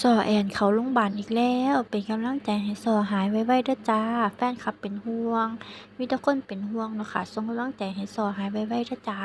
ซอแอนเขาโรงบาลอีกแล้ว เป็นกำลังใจให้ซอหายไวๆเด้อจ้า แฟนคลับเป็นห่วง มีแต่คนเป็นห่วงเนาะค่ะส่งกำลังใจให้ซอหายไวๆเด้อจ้า